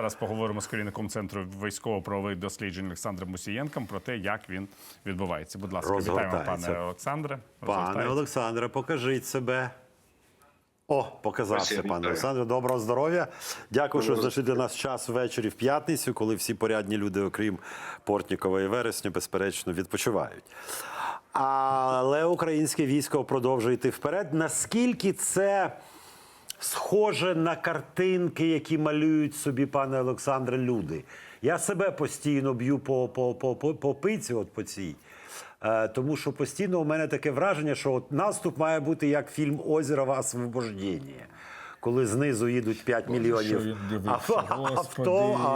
зараз поговоримо з керівником центру військово-правових досліджень Олександром Мусієнком про те, як він відбувається. Будь ласка, вітаємо, пане Олександре. Пане Олександре, покажіть себе. О, показався, пане. Олександре. Доброго здоров'я. Дякую, що знайшли для нас час ввечері в п'ятницю, коли всі порядні люди, окрім Портнікова і Вересня, безперечно, відпочивають. Але українське військо продовжує йти вперед. Наскільки це схоже на картинки, які малюють собі, пане Олександре, люди? Я себе постійно б'ю по, по, по, по, по пиці, от по цій. Е, тому що постійно у мене таке враження, що от наступ має бути як фільм Озерова «Освобождення», коли знизу їдуть 5 мільйонів Що він дивився? авто, Господи, а,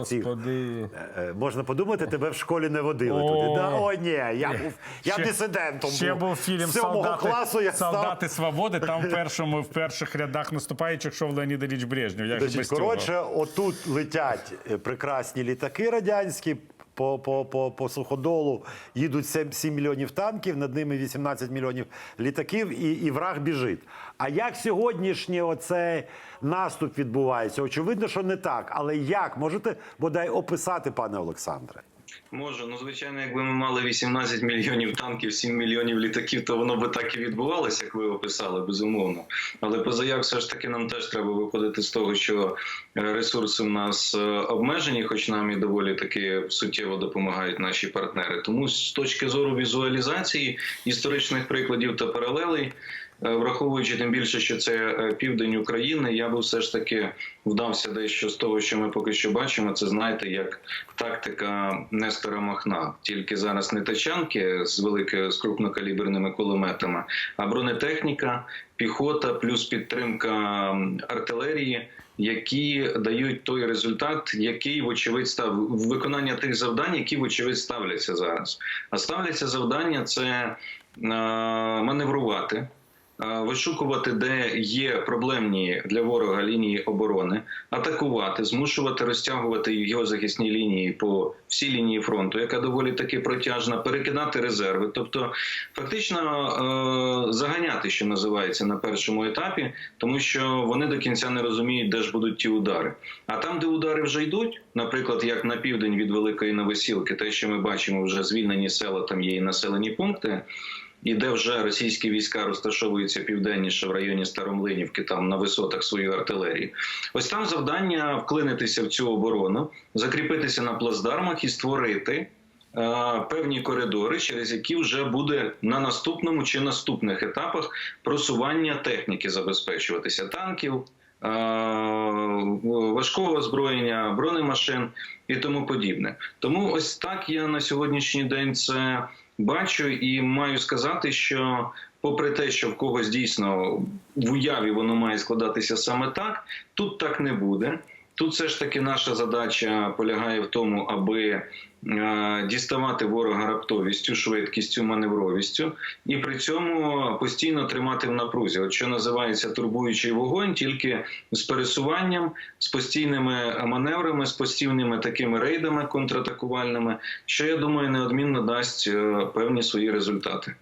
а, ці, Господи. Е, Можна подумати, тебе в школі не водили О. туди. Да? О, ні, я був я Ще- дисидентом. Ще був фільм З «Солдати, класу я Солдати Свободи. Там в першому в перших рядах наступаючих йшов Леонід Ілліч Брежнєв. Як коротше, отут летять е, прекрасні літаки радянські. По, по, по, по суходолу їдуть 7, 7 мільйонів танків, над ними 18 мільйонів літаків, і, і враг біжить. А як сьогоднішній оцей наступ відбувається? Очевидно, що не так. Але як можете бодай описати, пане Олександре? Може, ну звичайно, якби ми мали 18 мільйонів танків, 7 мільйонів літаків, то воно би так і відбувалося, як ви описали, безумовно. Але позаяк все ж таки нам теж треба виходити з того, що е, ресурси в нас е, обмежені, хоч нам і доволі таки суттєво допомагають наші партнери. Тому з точки зору візуалізації історичних прикладів та паралелей. Е, Враховуючи тим більше, що це е, південь України, я би все ж таки вдався дещо з того, що ми поки що бачимо. Це знаєте, як тактика Нестора Махна. Тільки зараз не тачанки з великими з крупнокаліберними кулеметами, а бронетехніка, піхота, плюс підтримка артилерії. Які дають той результат, який вочевидь став виконання тих завдань, які вочевидь ставляться зараз. А ставляться завдання це е, маневрувати, вишукувати, де є проблемні для ворога лінії оборони, атакувати, змушувати розтягувати його захисні лінії по всій лінії фронту, яка доволі таки протяжна, перекидати резерви, тобто фактично е, заганяти, що називається на першому етапі, тому що вони до кінця не розуміють, де ж будуть ті удари. А там, де удари вже йдуть, наприклад, як на південь від Великої Новосілки, те, що ми бачимо, вже звільнені села, там є і населені пункти і де вже російські війська розташовуються південніше в районі Старомлинівки, там на висотах своєї артилерії. Ось там завдання вклинитися в цю оборону, закріпитися на плацдармах і створити. е, Певні коридори, через які вже буде на наступному чи наступних етапах просування техніки забезпечуватися танків, е, важкого озброєння, бронемашин і тому подібне. Тому ось так я на сьогоднішній день це бачу і маю сказати, що попри те, що в когось дійсно в уяві воно має складатися саме так, тут так не буде. Тут все ж таки наша задача полягає в тому, аби е, діставати ворога раптовістю, швидкістю, маневровістю, і при цьому постійно тримати в напрузі. От що називається турбуючий вогонь, тільки з пересуванням, з постійними маневрами, з постійними такими рейдами контратакувальними, що я думаю, неодмінно дасть е, певні свої результати.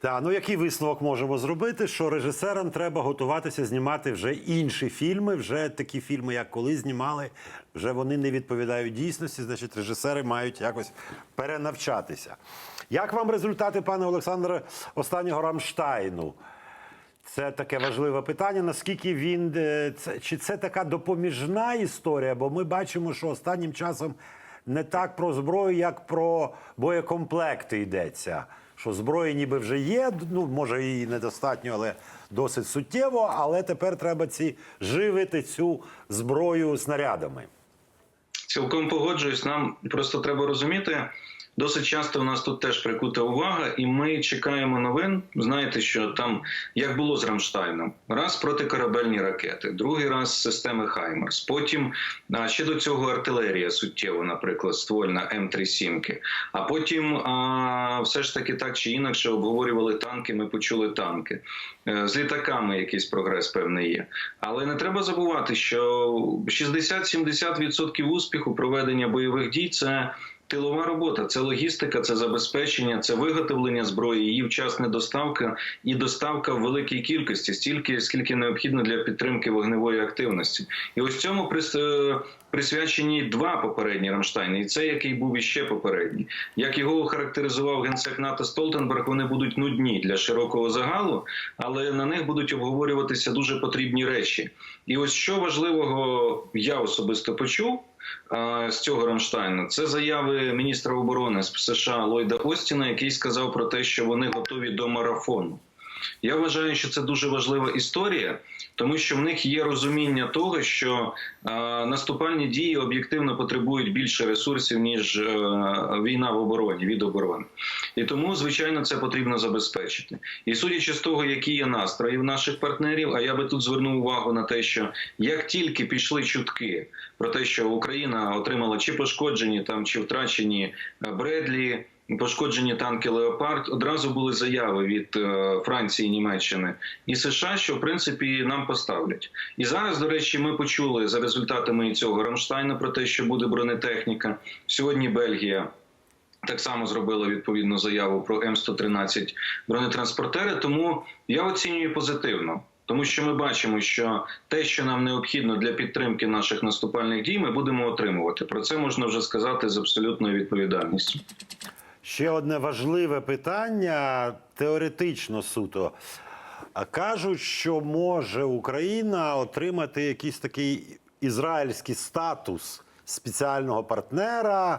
Так, ну який висновок можемо зробити? Що режисерам треба готуватися знімати вже інші фільми, вже такі фільми, як коли знімали, вже вони не відповідають дійсності. Значить, режисери мають якось перенавчатися. Як вам результати, пане Олександре, останнього Рамштайну? Це таке важливе питання. Наскільки він е, це чи це така допоміжна історія? Бо ми бачимо, що останнім часом не так про зброю, як про боєкомплекти йдеться. Що зброї ніби вже є, ну може її недостатньо, але досить суттєво. Але тепер треба ці живити цю зброю снарядами. Цілком погоджуюсь. Нам просто треба розуміти. Досить часто у нас тут теж прикута увага, і ми чекаємо новин. Знаєте, що там як було з Рамштайном, раз протикорабельні ракети, другий раз системи Хаймерс. Потім а, ще до цього артилерія суттєво, наприклад, ствольна М37. А потім а, все ж таки так чи інакше обговорювали танки. Ми почули танки Е, з літаками. Якийсь прогрес певний є. Але не треба забувати, що 60-70% успіху проведення бойових дій це. Тилова робота це логістика, це забезпечення, це виготовлення зброї, її вчасна доставка і доставка в великій кількості, стільки скільки необхідно для підтримки вогневої активності. І ось цьому е, присвячені два попередні Рамштайни, і це який був іще попередній. Як його охарактеризував генсек НАТО Столтенберг, вони будуть нудні для широкого загалу, але на них будуть обговорюватися дуже потрібні речі. І ось що важливого я особисто почув з цього Рамштайну, це заяви міністра оборони з США Ллойда Остіна, який сказав про те, що вони готові до марафону. Я вважаю, що це дуже важлива історія, тому що в них є розуміння того, що е, наступальні дії об'єктивно потребують більше ресурсів ніж е, війна в обороні від оборони, і тому звичайно це потрібно забезпечити. І судячи з того, які є настрої в наших партнерів, а я би тут звернув увагу на те, що як тільки пішли чутки про те, що Україна отримала чи пошкоджені там, чи втрачені е, Бредлі. Пошкоджені танки Леопард одразу були заяви від е, Франції, Німеччини і США, що в принципі нам поставлять. І зараз, до речі, ми почули за результатами цього Рамштайна про те, що буде бронетехніка. Сьогодні Бельгія. Так само зробила відповідну заяву про М113 бронетранспортери. Тому я оцінюю позитивно, тому що ми бачимо, що те, що нам необхідно для підтримки наших наступальних дій, ми будемо отримувати. Про це можна вже сказати з абсолютною відповідальністю. Ще одне важливе питання, теоретично суто. Кажуть, що може Україна отримати якийсь такий ізраїльський статус спеціального партнера,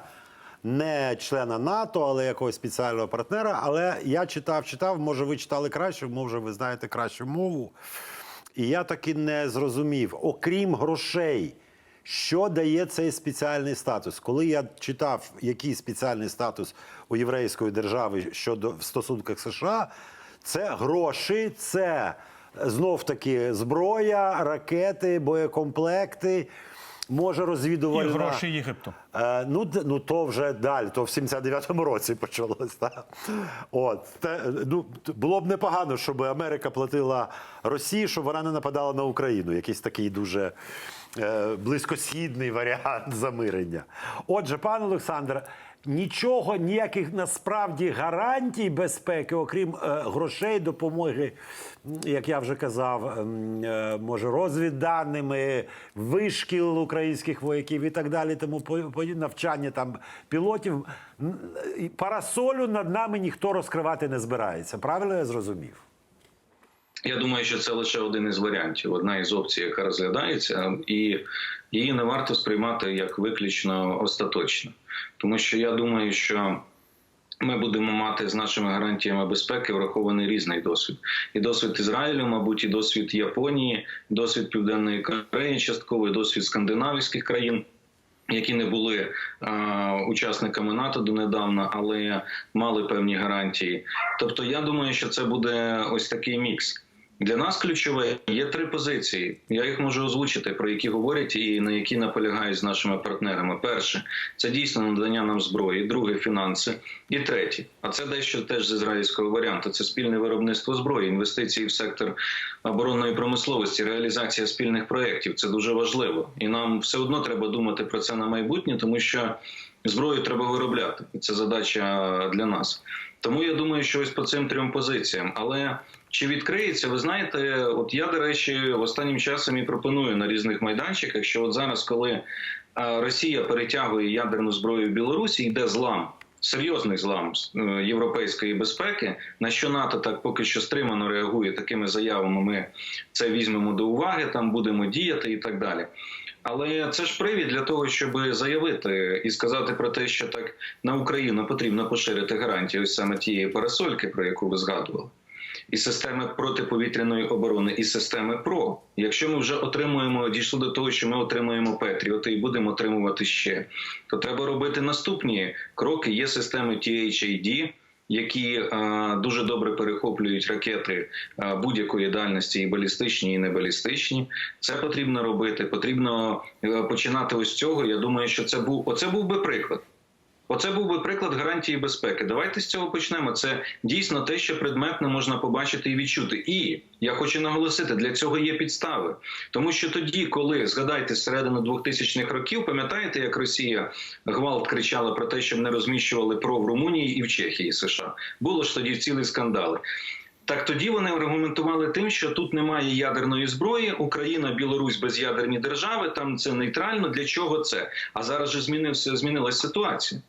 не члена НАТО, але якогось спеціального партнера. Але я читав, читав, може, ви читали краще, може, ви знаєте кращу мову. І я таки не зрозумів, окрім грошей, що дає цей спеціальний статус? Коли я читав, який спеціальний статус у єврейської держави щодо в стосунках США, це гроші, це знов таки зброя, ракети, боєкомплекти. Може І гроші Єгипту. Е, ну, ну то вже далі, то в 79-му році почалось. Так? От, те, ну, було б непогано, щоб Америка платила Росії, щоб вона не нападала на Україну. Якийсь такий дуже е, близькосхідний варіант замирення. Отже, пан Олександр, нічого, ніяких насправді гарантій безпеки, окрім е, грошей, допомоги, як я вже казав, ем, е, може, розвідданими, вишкіл українських вояків і так далі, тому по- навчання там пілотів. Парасолю над нами ніхто розкривати не збирається. Правильно я зрозумів? Я думаю, що це лише один із варіантів, одна із опцій, яка розглядається, і її не варто сприймати як виключно остаточно, тому що я думаю, що. Ми будемо мати з нашими гарантіями безпеки врахований різний досвід. І досвід Ізраїлю, мабуть, і досвід Японії, досвід Південної Кореї, частково і досвід скандинавських країн, які не були е, учасниками НАТО донедавна, але мали певні гарантії. Тобто, я думаю, що це буде ось такий мікс. Для нас ключове є три позиції. Я їх можу озвучити, про які говорять і на які наполягають з нашими партнерами. Перше це дійсно надання нам зброї, друге фінанси, і третє, а це дещо теж з ізраїльського варіанту. Це спільне виробництво зброї, інвестиції в сектор оборонної промисловості, реалізація спільних проєктів. Це дуже важливо, і нам все одно треба думати про це на майбутнє, тому що зброю треба виробляти, і це задача для нас. Тому я думаю, що ось по цим трьом позиціям. Але чи відкриється, ви знаєте, от я, до речі, останнім часом і пропоную на різних майданчиках, що от зараз, коли е, Росія перетягує ядерну зброю в Білорусі, йде злам. Серйозний злам е, європейської безпеки, на що НАТО так поки що стримано реагує такими заявами. Ми це візьмемо до уваги, там будемо діяти і так далі. Але це ж привід для того, щоб заявити і сказати про те, що так на Україну потрібно поширити гарантії ось саме тієї парасольки, про яку ви згадували і системи протиповітряної оборони, і системи ПРО. Якщо ми вже отримуємо, дійшли до того, що ми отримуємо Петріоти і будемо отримувати ще, то треба робити наступні кроки. Є системи THAD, які е, дуже добре перехоплюють ракети е, будь-якої дальності, і балістичні, і небалістичні. Це потрібно робити. Потрібно е, починати ось цього. Я думаю, що це був оце був би приклад. Оце був би приклад гарантії безпеки. Давайте з цього почнемо. Це дійсно те, що предметно можна побачити і відчути. І я хочу наголосити, для цього є підстави. Тому що тоді, коли згадайте середину 2000-х років, пам'ятаєте, як Росія гвалт кричала про те, щоб не розміщували ПРО в Румунії і в Чехії США. Було ж тоді цілі скандали. Так тоді вони аргументували тим, що тут немає ядерної зброї, Україна, Білорусь без'ядерні держави, там це нейтрально. Для чого це? А зараз же змінився, змінилася ситуація.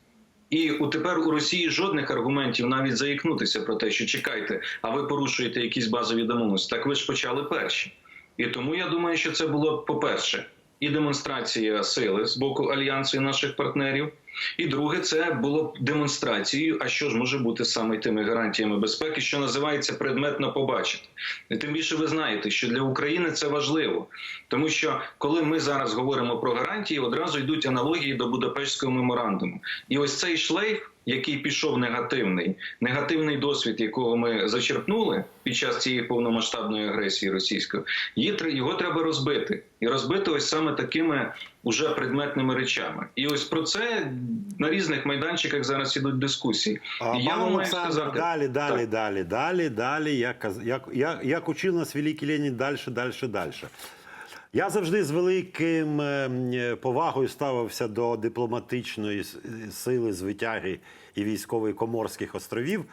І у тепер у Росії жодних аргументів навіть заікнутися про те, що чекайте, а ви порушуєте якісь базові домовленості. Так ви ж почали перші. І тому я думаю, що це було по-перше, і демонстрація сили з боку альянсу і наших партнерів. І друге, це було б демонстрацією. А що ж може бути саме тими гарантіями безпеки, що називається предметно побачити. І тим більше ви знаєте, що для України це важливо, тому що коли ми зараз говоримо про гарантії, одразу йдуть аналогії до Будапештського меморандуму. І ось цей шлейф, який пішов негативний, негативний досвід, якого ми зачерпнули під час цієї повномасштабної агресії російської, його треба розбити і розбити ось саме такими уже предметними речами. І ось про це на різних майданчиках зараз ідуть дискусії. А, І я вам маю сказати далі, далі, Так. далі, далі, далі. Як, як, як, як учив нас великий Ленін, далі, далі, далі. Я завжди з великим е, е, повагою ставився до дипломатичної сили звитяги і військової Коморських островів.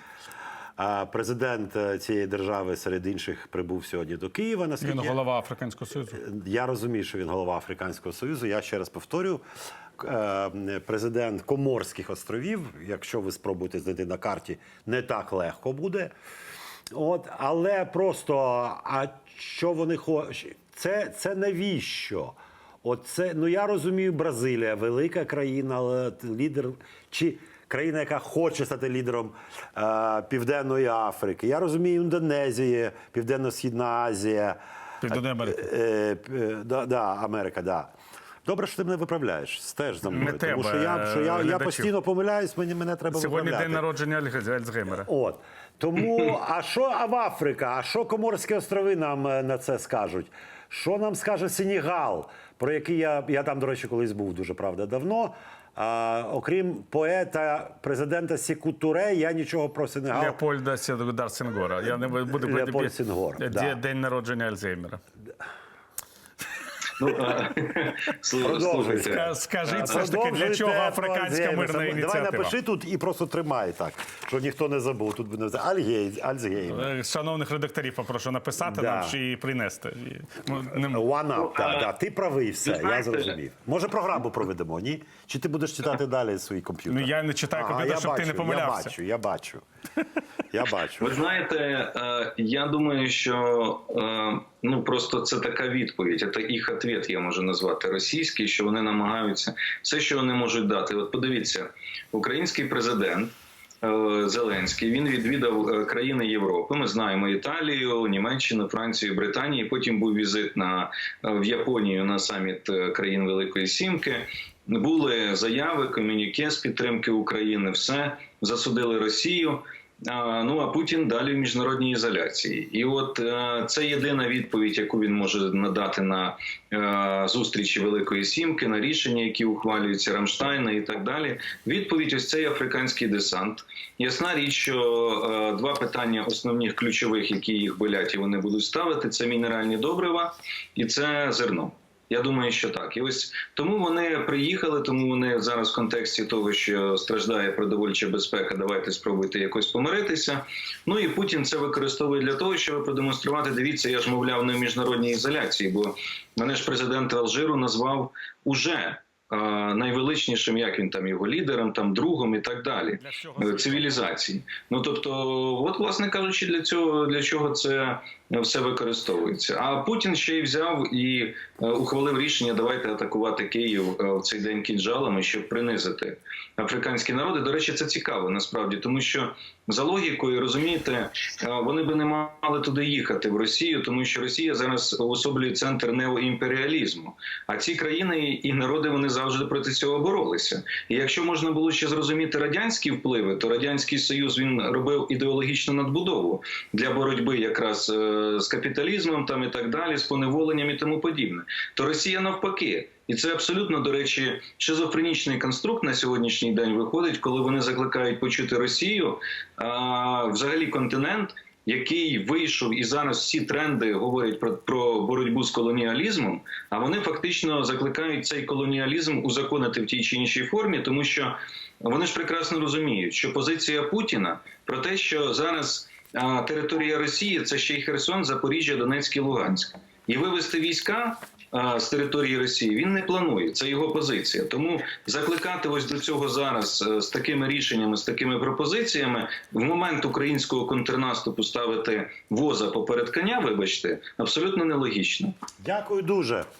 Президент е, цієї держави серед інших прибув сьогодні до Києва. Наскільки Він голова Африканського Союзу. я розумію, що він голова Африканського Союзу. Я ще раз повторю. е, Президент Коморських островів, якщо ви спробуєте знайти на карті, не так легко буде. От, але просто, а що вони хочуть? Це, це навіщо? От це, ну я розумію, Бразилія, велика країна, лідер чи країна, яка хоче стати лідером е, Південної Африки. Я розумію, Індонезія, Південно-Східна Азія. Південної Америки. Е, е, да, да, Америка, да. Добре, що ти мене виправляєш. Стеж за мною. Не тому треба, що я, що я, я постійно помиляюсь, мені мене треба Сьогодні виправляти. день народження Альцгеймера. От. Тому, а що а в Африка? А що Коморські острови нам е, на це скажуть? Що нам скаже Сенігал, про який я, я там, до речі, колись був дуже правда давно. А, окрім поета президента Сікутуре, я нічого про Сенегал. Леопольда Сінгора. Я не буду Леопольд Сінгор, Де- да. День народження Альцгеймера. Ну, а, слу- Продовжуйте. слухайте. Ска- Скажіть все ж таки, для чого африканська мирна Давай ініціатива? напиши тут і просто тримай так, щоб ніхто не забув. Тут буде Альгей, Альцгеймер. Е, Шановних редакторів попрошу написати нам чи і принести. Ну, One up, так. Ти правий, все, я зрозумів. Може, програму проведемо, ні? Чи ти будеш читати далі свій комп'ютер? Ну, я не читаю комп'ютер, щоб ти не помилявся. Я бачу, я бачу. Я бачу. Ви знаєте, е, я думаю, що е, ну просто це така відповідь, це їх відповідь, я можу назвати російський, що вони намагаються все, що вони можуть дати. От подивіться, український президент. е, Зеленський він відвідав е, країни Європи. Ми знаємо Італію, Німеччину, Францію, Британію. Потім був візит на е, в Японію на саміт країн Великої Сімки. Були заяви, комюніке з підтримки України. Все засудили Росію. Ну а Путін далі в міжнародній ізоляції, і от е, це єдина відповідь, яку він може надати на е, зустрічі Великої Сімки, на рішення, які ухвалюються Рамштайна і так далі. Відповідь ось цей африканський десант. Ясна річ, що е, два питання основних ключових, які їх болять, і вони будуть ставити: це мінеральні добрива і це зерно. Я думаю, що так. І ось тому вони приїхали, тому вони зараз в контексті того, що страждає продовольча безпека, давайте спробуйте якось помиритися. Ну і Путін це використовує для того, щоб продемонструвати. Дивіться, я ж мовляв не в міжнародній ізоляції, бо мене ж президент Алжиру назвав уже. Найвеличнішим, як він там його лідером, там другом і так далі е, цивілізації. Ну тобто, от, власне кажучи, для цього для чого це все використовується. А Путін ще й взяв і е, ухвалив рішення: давайте атакувати Київ е, в цей день кінжалами, щоб принизити африканські народи. До речі, це цікаво насправді, тому що за логікою розумієте, е, вони би не мали туди їхати в Росію, тому що Росія зараз уособлює центр неоімперіалізму. А ці країни і народи вони завжди проти цього боролися. І якщо можна було ще зрозуміти радянські впливи, то радянський союз він робив ідеологічну надбудову для боротьби якраз е, з капіталізмом, там і так далі, з поневоленням і тому подібне. То Росія навпаки. І це абсолютно, до речі, шизофренічний конструкт на сьогоднішній день виходить, коли вони закликають почути Росію, а взагалі континент, який вийшов і зараз всі тренди говорять про, про боротьбу з колоніалізмом. А вони фактично закликають цей колоніалізм узаконити в тій чи іншій формі, тому що вони ж прекрасно розуміють, що позиція Путіна про те, що зараз. а територія Росії це ще й Херсон, Запоріжжя, Донецьк і Луганськ. І вивести війська з території Росії він не планує. Це його позиція. Тому закликати ось до цього зараз е, з такими рішеннями, з такими пропозиціями, в момент українського контрнаступу ставити воза поперед коня, вибачте, абсолютно нелогічно. Дякую дуже.